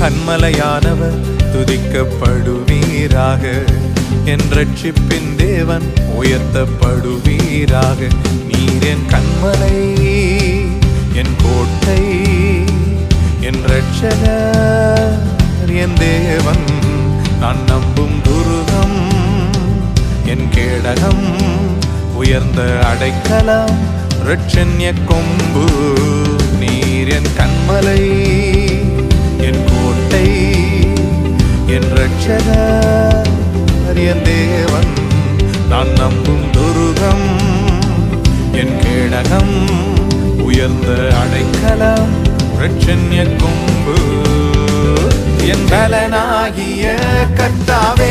கண்மலையானவர் துதிக்கப்படுவீராக. என் ரட்சிப்பின் தேவன் உயர்த்தப்படுவீராக. நீர் என் கண்மலை என் கோட்டை என் ரட்சகர் என் தேவன். நான் நம்பும் துருகம் என் கேடகம் உயர்ந்த அடைக்கலம் ரட்சன்ய கொம்பு. நீர் என் என் ரட்சகர் என் தேவன். நான் நம்பும் துருகம் என் கேடகம் உயர்ந்த அடைக்கலம் ரட்சண்ய கொம்பு. என் பலனாகிய கர்த்தாவே